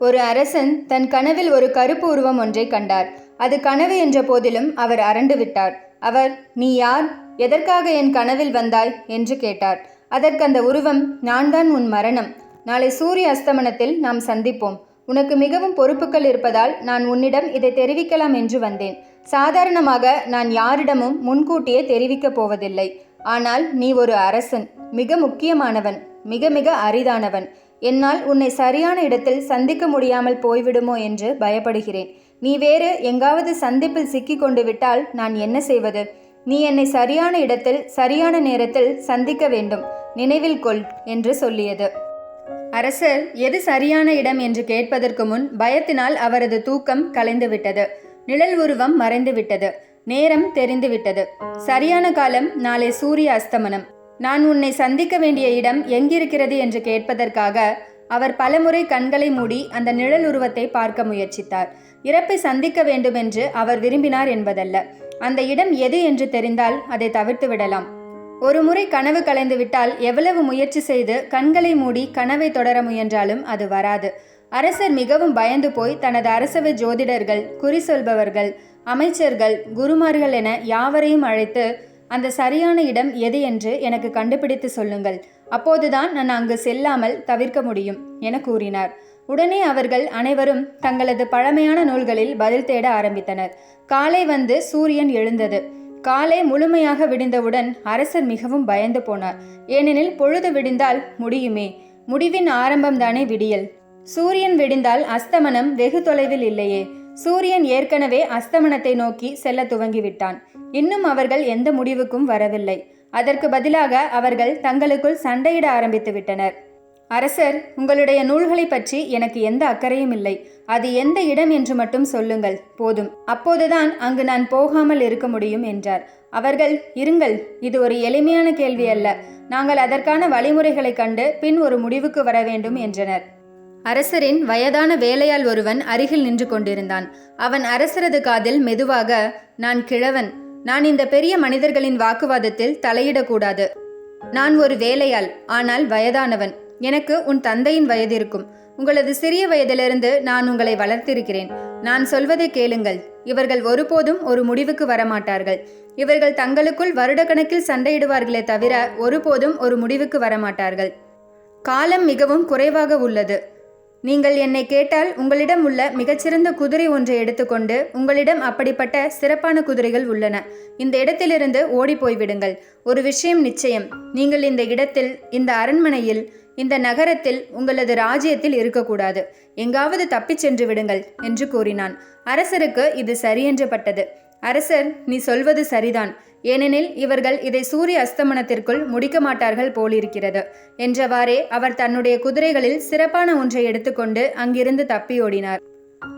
ஒரு அரசன் தன் கனவில் ஒரு கருப்பு உருவம் ஒன்றை கண்டார். அது கனவு என்ற போதிலும் அவர் அரண்டு விட்டார். அவர் நீ யார்? எதற்காக என் கனவில் வந்தாய்? என்று கேட்டார். அதற்கு அந்த உருவம் நான் தான் உன் மரணம். நாளை சூரிய அஸ்தமனத்தில் நாம் சந்திப்போம். உனக்கு மிகவும் பொறுப்புகள் இருப்பதால் நான் உன்னிடம் இதை தெரிவிக்கலாம் என்று வந்தேன். சாதாரணமாக நான் யாரிடமும் முன்கூட்டியே தெரிவிக்கப் போவதில்லை. ஆனால் நீ ஒரு அரசன் மிக முக்கியமானவன் மிக மிக அரிதானவன். என்னால் உன்னை சரியான இடத்தில் சந்திக்க முடியாமல் போய்விடுமோ என்று பயப்படுகிறேன். நீ வேறு எங்காவது சந்திப்பில் சிக்கி கொண்டு விட்டால் நான் என்ன செய்வது? நீ என்னை சரியான இடத்தில் சரியான நேரத்தில் சந்திக்க வேண்டும். நினைவில் கொள் என்று சொல்லியது. அரசர் எது சரியான இடம்? என்று கேட்பதற்கு முன் பயத்தினால் அவரது தூக்கம் கலைந்துவிட்டது நிழல் உருவம் மறைந்துவிட்டது நேரம் தெரிந்துவிட்டது சரியான காலம் நாளை சூரிய அஸ்தமனம். நான் உன்னை சந்திக்க வேண்டிய இடம் எங்கிருக்கிறது என்று கேட்பதற்காக அவர் பலமுறை கண்களை மூடி அந்த நிழல் உருவத்தை பார்க்க முயற்சித்தார். இறப்பை சந்திக்க வேண்டுமென்று அவர் விரும்பினார் என்பதல்ல. அந்த இடம் எது என்று தெரிந்தால் அதை தவிர்த்து விடலாம். ஒரு முறை கனவு கலைந்து விட்டால் எவ்வளவு முயற்சி செய்து கண்களை மூடி கனவை தொடர முயன்றாலும் அது வராது. அரசர் மிகவும் பயந்து போய் தனது அரசவை ஜோதிடர்கள் குறி சொல்பவர்கள் அமைச்சர்கள் குருமார்கள் என யாவரையும் அழைத்து அந்த சரியான இடம் எது என்று எனக்கு கண்டுபிடித்து சொல்லுங்கள். அப்போதுதான் நான் அங்கு செல்லாமல் தவிர்க்க முடியும் என கூறினார். உடனே அவர்கள் அனைவரும் தங்களது பழமையான நூல்களில் பதில் தேட ஆரம்பித்தனர். காலை வந்து சூரியன் எழுந்தது. காலை முழுமையாக விடிந்தவுடன் அரசர் மிகவும் பயந்து போனார். ஏனெனில் பொழுது விடிந்தால் முடியுமே. முடிவின் ஆரம்பம்தானே விடியல். சூரியன் விடிந்தால் அஸ்தமனம் வெகு தொலைவில் இல்லையே. சூரியன் ஏற்கனவே அஸ்தமனத்தை நோக்கி செல்ல துவங்கிவிட்டான். இன்னும் அவர்கள் எந்த முடிவுக்கும் வரவில்லை. அதற்கு பதிலாக அவர்கள் தங்களுக்குள் சண்டையிட ஆரம்பித்து விட்டனர். அரசர் உங்களுடைய நூல்களை பற்றி எனக்கு எந்த அக்கறையும் இல்லை. அது எந்த இடம் என்று மட்டும் சொல்லுங்கள். போதும். அப்போதுதான் அங்கு நான் போகாமல் இருக்க முடியும் என்றார். அவர்கள் இருங்கள். இது ஒரு எளிமையான கேள்வி அல்ல நாங்கள் அதற்கான வழிமுறைகளை கண்டு பின் ஒரு முடிவுக்கு வர வேண்டும் என்றனர். அரசரின் வயதான வேலையால் ஒருவன் அருகில் நின்று கொண்டிருந்தான். அவன் அரசரது காதில் மெதுவாக நான் கிழவன். நான் இந்த பெரிய மனிதர்களின் வாக்குவாதத்தில் தலையிடக்கூடாது. நான் ஒரு வேலையால் ஆனால் வயதானவன். எனக்கு உன் தந்தையின் வயது இருக்கும் உங்களது சிறிய வயதிலிருந்து நான் உங்களை வளர்த்திருக்கிறேன். நான் சொல்வதை கேளுங்கள். இவர்கள் ஒருபோதும் ஒரு முடிவுக்கு வரமாட்டார்கள். இவர்கள் தங்களுக்குள் வருடக்கணக்கில் சண்டையிடுவார்களே தவிர ஒருபோதும் ஒரு முடிவுக்கு வரமாட்டார்கள். காலம் மிகவும் குறைவாக உள்ளது. நீங்கள் என்னை கேட்டால் உங்களிடம் உள்ள மிகச்சிறந்த குதிரை ஒன்றை எடுத்துக்கொண்டு உங்களிடம் அப்படிப்பட்ட சிறப்பான குதிரைகள் உள்ளன. இந்த இடத்திலிருந்து ஓடிப்போய்விடுங்கள் ஒரு விஷயம் நிச்சயம். நீங்கள் இந்த இடத்தில் இந்த அரண்மனையில் இந்த நகரத்தில் உங்களது ராஜ்யத்தில் இருக்கக்கூடாது. எங்காவது தப்பிச் சென்று விடுங்கள் என்று கூறினான். அரசருக்கு இது சரியென்றப்பட்டது அரசர் நீ சொல்வது சரிதான். ஏனெனில் இவர்கள் இதை சூரிய அஸ்தமனத்திற்குள் முடிக்க மாட்டார்கள் போலிருக்கிறது. என்றவாறே அவர் தன்னுடைய குதிரைகளில் சிறப்பான ஒன்றை எடுத்துக்கொண்டு அங்கிருந்து தப்பி ஓடினார்.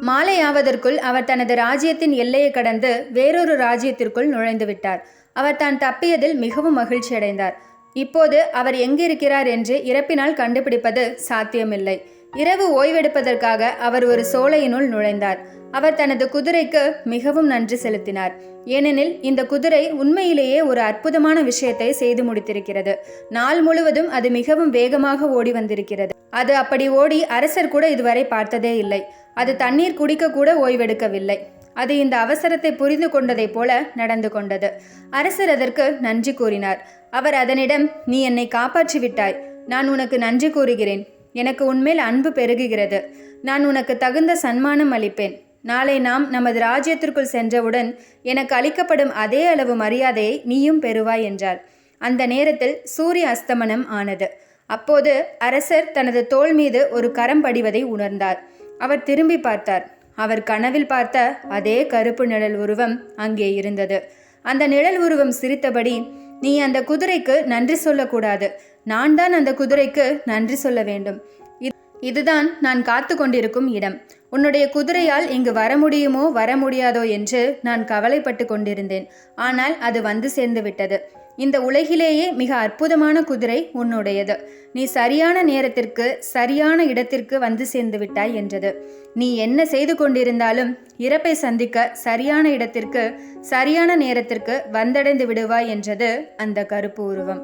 மாலையாவதற்குள் அவர் தனது ராஜ்யத்தின் எல்லையை கடந்து வேறொரு ராஜ்யத்திற்குள் நுழைந்து விட்டார். அவர் தான் தப்பியதில் மிகவும் மகிழ்ச்சி அடைந்தார். இப்போது அவர் எங்கிருக்கிறார் என்று இறப்பினால் கண்டுபிடிப்பது சாத்தியமில்லை. இரவு ஓய்வெடுப்பதற்காக அவர் ஒரு சோலையினுள் நுழைந்தார். அவர் தனது குதிரைக்கு மிகவும் நன்றி செலுத்தினார். ஏனெனில் இந்த குதிரை உண்மையிலேயே ஒரு அற்புதமான விஷயத்தை செய்து முடித்திருக்கிறது. நாள் முழுவதும் அது மிகவும் வேகமாக ஓடி வந்திருக்கிறது. அது அப்படி ஓடி அரசர் கூட இதுவரை பார்த்ததே இல்லை. அது தண்ணீர் குடிக்க கூட ஓய்வெடுக்கவில்லை. அது இந்த அவசரத்தை புரிந்து கொண்டதைப் போல நடந்து கொண்டது. அரசர் அதற்கு நன்றி கூறினார். அவர் அதனிடம் நீ என்னை காப்பாற்றி விட்டாய். நான் உனக்கு நன்றி கூறுகிறேன். எனக்கு உன்மேல் அன்பு பெருகுகிறது. நான் உனக்கு தகுந்த சன்மானம் அளிப்பேன். நாளை நாம் நமது ராஜ்யத்திற்குள் சென்றவுடன் எனக்கு அளிக்கப்படும் அதே அளவு மரியாதையை நீயும் பெறுவாய் என்றார். அந்த நேரத்தில் சூரிய அஸ்தமனம் ஆனது. அப்போது அரசர் தனது தோள் மீது ஒரு கரம் படிவதை உணர்ந்தார். அவர் திரும்பி பார்த்தார். அவர் கனவில் பார்த்த அதே கருப்பு நிழல் உருவம் அங்கே இருந்தது. அந்த நிழல் உருவம் சிரித்தபடி நீ அந்த குதிரைக்கு நன்றி சொல்லக்கூடாது. நான் தான் அந்த குதிரைக்கு நன்றி சொல்ல வேண்டும். இதுதான் நான் காத்து கொண்டிருக்கும் இடம். உன்னுடைய குதிரையால் இங்கு வர முடியுமோ வர முடியாதோ என்று நான் கவலைப்பட்டு கொண்டிருந்தேன். ஆனால் அது வந்து சேர்ந்து விட்டது இந்த உலகிலேயே மிக அற்புதமான குதிரை உன்னுடையது. நீ சரியான நேரத்திற்கு சரியான இடத்திற்கு வந்து சேர்ந்து விட்டாய் என்றது. நீ என்ன செய்து கொண்டிருந்தாலும் இறப்பை சந்திக்க சரியான இடத்திற்கு சரியான நேரத்திற்கு வந்தடைந்து விடுவாய் என்றது அந்த கருப்பு உருவம்.